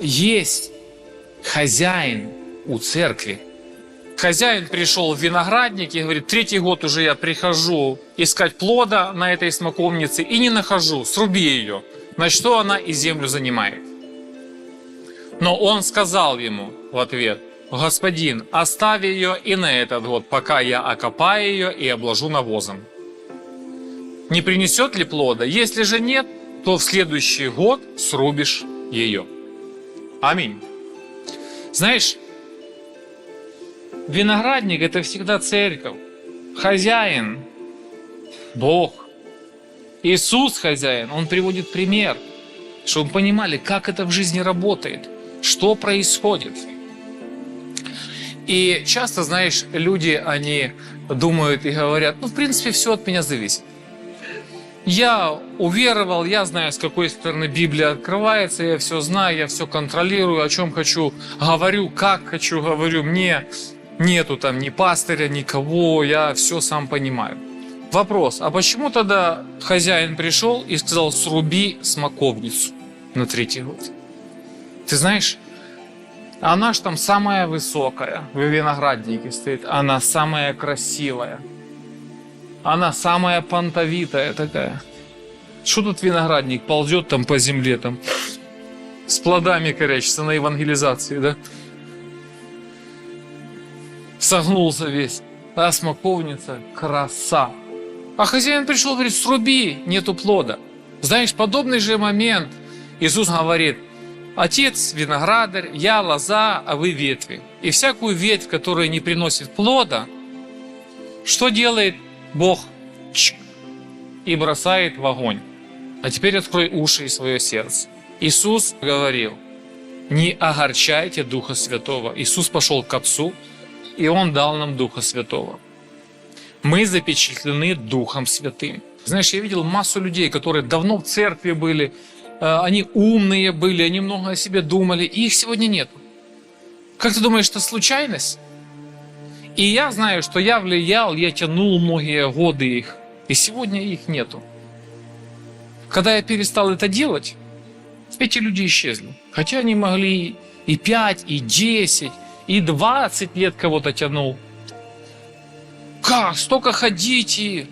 есть хозяин у церкви. Хозяин пришел в виноградник и говорит, третий год уже я прихожу искать плода на этой смоковнице и не нахожу, сруби ее. На что она и землю занимает. Но он сказал ему в ответ, «Господин, оставь ее и на этот год, пока я окопаю ее и обложу навозом. Не принесет ли плода? Если же нет, то в следующий год срубишь ее». Аминь. Знаешь, виноградник – это всегда церковь. Хозяин – Бог. Иисус хозяин, Он приводит пример, чтобы понимали, как это в жизни работает, что происходит. И часто, знаешь, люди, они думают и говорят, ну, в принципе, все от меня зависит. Я уверовал, я знаю, с какой стороны Библия открывается, я все знаю, я все контролирую, о чем хочу, говорю, как хочу, говорю, мне нету там ни пастыря, никого, я все сам понимаю. Вопрос, а почему тогда хозяин пришел и сказал, сруби смоковницу на третий год? Ты знаешь, она ж там самая высокая, в винограднике стоит, она самая красивая, она самая понтовитая такая. Что тут виноградник ползет там по земле, там, с плодами корячится на евангелизации, да? Согнулся весь. А смоковница краса. А хозяин пришел, говорит, сруби, нету плода. Знаешь, подобный же момент Иисус говорит, Отец виноградарь, я лоза, а вы ветви. И всякую ветвь, которая не приносит плода, что делает Бог? И бросает в огонь. А теперь открой уши и свое сердце. Иисус говорил, не огорчайте Духа Святого. Иисус пошел к Отцу, и Он дал нам Духа Святого. Мы запечатлены Духом Святым. Знаешь, я видел массу людей, которые давно в церкви были, э, они умные были, они много о себе думали, и их сегодня нет. Как ты думаешь, это случайность? И я знаю, что я влиял, я тянул многие годы их, и сегодня их нету. Когда я перестал это делать, эти люди исчезли. Хотя они могли и 5, и 10, и 20 лет кого-то тянул. Как? Столько ходите?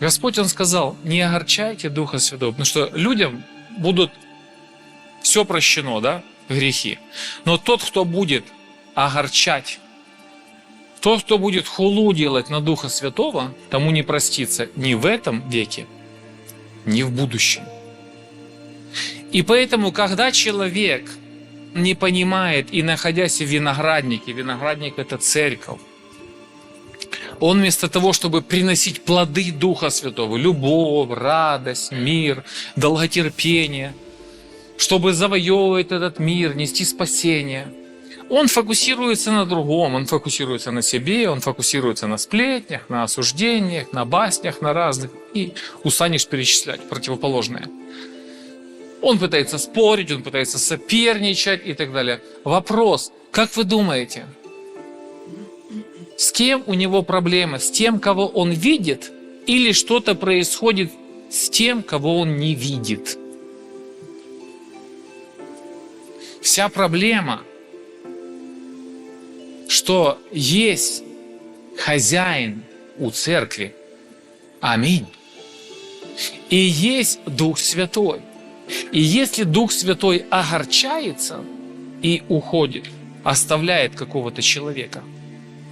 Господь, Он сказал, не огорчайте Духа Святого, потому что людям будут все прощено, да, грехи. Но тот, кто будет огорчать, тот, кто будет хулу делать на Духа Святого, тому не простится ни в этом веке, ни в будущем. И поэтому, когда человек не понимает и находясь в винограднике, виноградник это церковь, он вместо того, чтобы приносить плоды Духа Святого, любовь, радость, мир, долготерпение, чтобы завоевывать этот мир, нести спасение, он фокусируется на другом, он фокусируется на себе, он фокусируется на сплетнях, на осуждениях, на баснях, на разных, и устанешь перечислять противоположное. Он пытается спорить, он пытается соперничать и так далее. Вопрос, как вы думаете, с кем у него проблемы? С тем, кого он видит, или что-то происходит с тем, кого он не видит? Вся проблема, что есть хозяин у церкви. Аминь. И есть Дух Святой. И если Дух Святой огорчается и уходит, оставляет какого-то человека,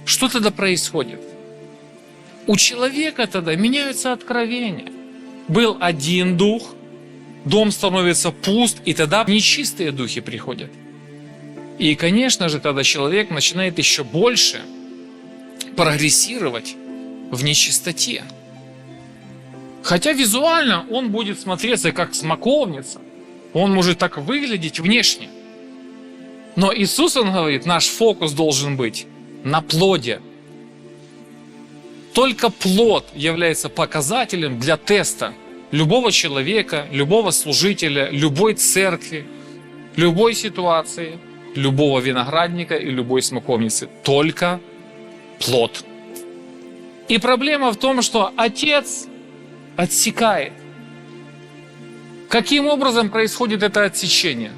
что тогда происходит? У человека тогда меняются откровения. Был один дух, дом становится пуст, и тогда нечистые духи приходят. И, конечно же, тогда человек начинает еще больше прогрессировать в нечистоте. Хотя визуально он будет смотреться как смоковница. Он может так выглядеть внешне. Но Иисус, он говорит, наш фокус должен быть на плоде. Только плод является показателем для теста любого человека, любого служителя, любой церкви, любой ситуации, любого виноградника и любой смоковницы. Только плод. И проблема в том, что отец отсекает. Каким образом происходит это отсечение?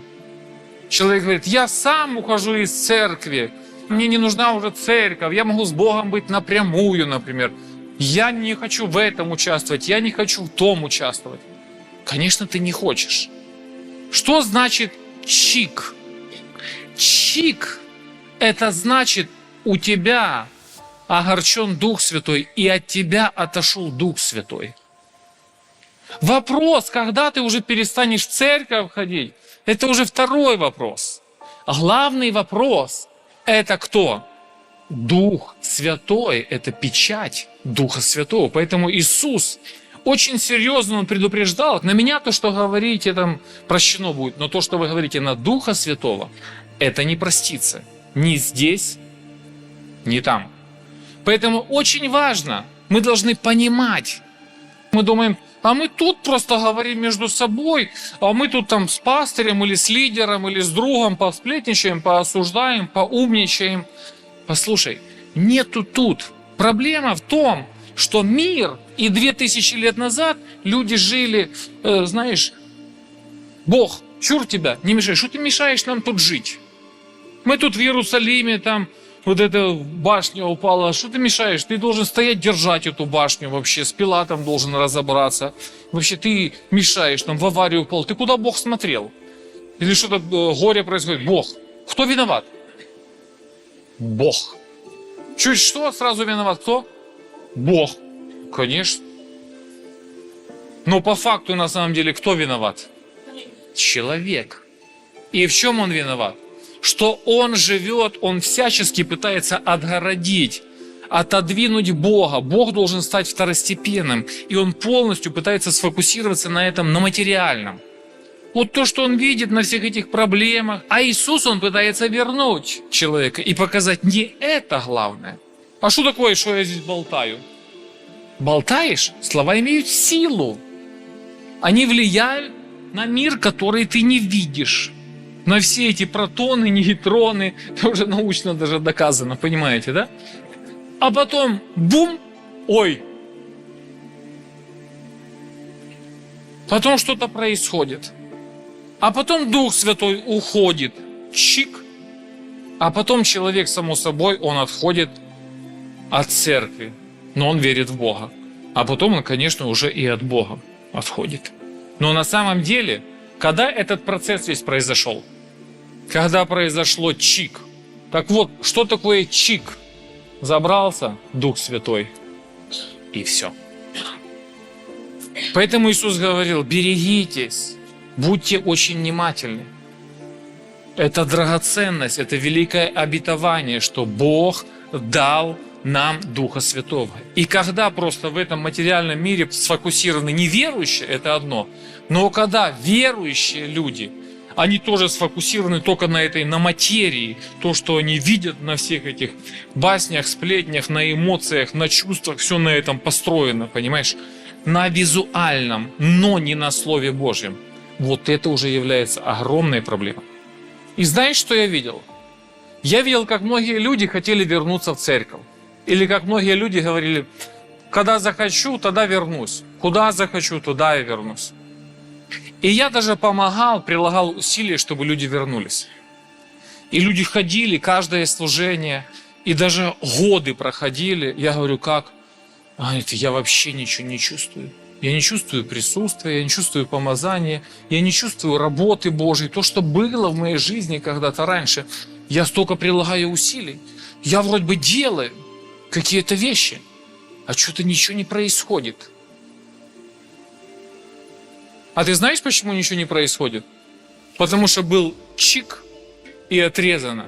Человек говорит, я сам ухожу из церкви, мне не нужна уже церковь, я могу с Богом быть напрямую, например. Я не хочу в этом участвовать, я не хочу в том участвовать. Конечно, ты не хочешь. Что значит чик? Чик – это значит, у тебя огорчен Дух Святой, и от тебя отошел Дух Святой. Вопрос, когда ты уже перестанешь в церковь ходить, это уже второй вопрос. Главный вопрос – это кто? Дух Святой – это печать Духа Святого. Поэтому Иисус очень серьезно он предупреждал, на меня то, что говорите, там прощено будет, но то, что вы говорите на Духа Святого, это не простится. Ни здесь, ни там. Поэтому очень важно, мы должны понимать. Мы думаем, а мы тут просто говорим между собой, а мы тут там с пастырем или с лидером или с другом посплетничаем, поосуждаем, поумничаем. Послушай, нету тут. Проблема в том, что мир и две тысячи лет назад люди жили, э, знаешь, Бог, чур тебя, не мешай, что ты мешаешь нам тут жить? Мы тут в Иерусалиме, там вот эта башня упала, что ты мешаешь? Ты должен стоять, держать эту башню вообще, с Пилатом должен разобраться. Вообще ты мешаешь, там в аварию упал. Ты куда Бог смотрел? Или что-то э, горе происходит? Бог. Кто виноват? Бог. Чуть что, сразу виноват кто? Бог. Конечно. Но по факту на самом деле кто виноват? Человек. И в чем он виноват? Что он живет, он всячески пытается отгородить, отодвинуть Бога. Бог должен стать второстепенным. И он полностью пытается сфокусироваться на этом, на материальном. Вот то, что он видит на всех этих проблемах. А Иисус, он пытается вернуть человека и показать, не это главное. А что такое, что я здесь болтаю? Болтаешь? Слова имеют силу. Они влияют на мир, который ты не видишь. На все эти протоны, нейтроны, это уже научно даже доказано, понимаете, да? А потом, бум, ой, потом что-то происходит. А потом Дух Святой уходит, чик, а потом человек, само собой, он отходит от церкви, но он верит в Бога. А потом он, конечно, уже и от Бога отходит. Но на самом деле, когда этот процесс весь произошел? Когда произошло чик. Так вот, что такое чик? Забрался Дух Святой, и все. Поэтому Иисус говорил, берегитесь, Будьте очень внимательны. Это драгоценность, это великое обетование, что Бог дал нам Духа Святого. И когда просто в этом материальном мире сфокусированы неверующие, это одно. Но когда верующие люди, они тоже сфокусированы только на этой, на материи, то, что они видят на всех этих баснях, сплетнях, на эмоциях, на чувствах, все на этом построено, понимаешь? На визуальном, но не на Слове Божьем вот это уже является огромной проблемой. И знаешь, что я видел? Я видел, как многие люди хотели вернуться в церковь. Или как многие люди говорили, когда захочу, тогда вернусь. Куда захочу, туда и вернусь. И я даже помогал, прилагал усилия, чтобы люди вернулись. И люди ходили, каждое служение, и даже годы проходили. Я говорю, как? А, это я вообще ничего не чувствую. Я не чувствую присутствия, я не чувствую помазания, я не чувствую работы Божьей. То, что было в моей жизни когда-то раньше, я столько прилагаю усилий. Я вроде бы делаю какие-то вещи, а что-то ничего не происходит. А ты знаешь, почему ничего не происходит? Потому что был чик и отрезано.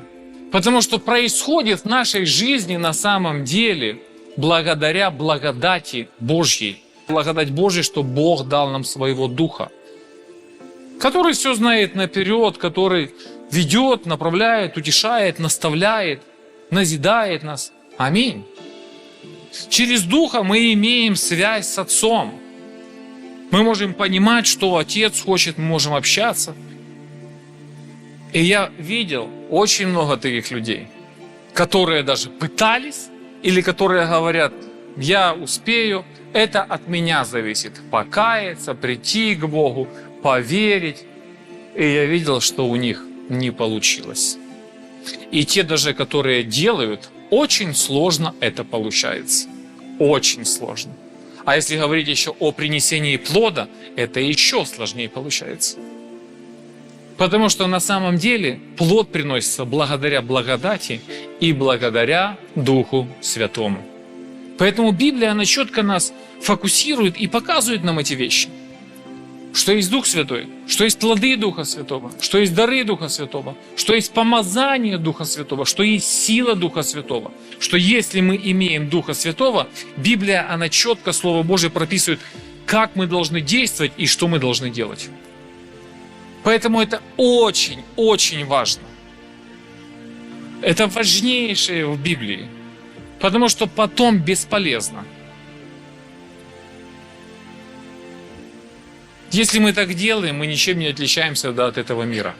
Потому что происходит в нашей жизни на самом деле благодаря благодати Божьей благодать Божья, что Бог дал нам своего Духа, который все знает наперед, который ведет, направляет, утешает, наставляет, назидает нас. Аминь. Через Духа мы имеем связь с Отцом. Мы можем понимать, что Отец хочет, мы можем общаться. И я видел очень много таких людей, которые даже пытались, или которые говорят, я успею, это от меня зависит. Покаяться, прийти к Богу, поверить. И я видел, что у них не получилось. И те даже, которые делают, очень сложно это получается. Очень сложно. А если говорить еще о принесении плода, это еще сложнее получается. Потому что на самом деле плод приносится благодаря благодати и благодаря Духу Святому. Поэтому Библия, она четко нас фокусирует и показывает нам эти вещи. Что есть Дух Святой, что есть плоды Духа Святого, что есть дары Духа Святого, что есть помазание Духа Святого, что есть сила Духа Святого, что если мы имеем Духа Святого, Библия, она четко, Слово Божие прописывает, как мы должны действовать и что мы должны делать. Поэтому это очень-очень важно. Это важнейшее в Библии, потому что потом бесполезно. Если мы так делаем, мы ничем не отличаемся от этого мира.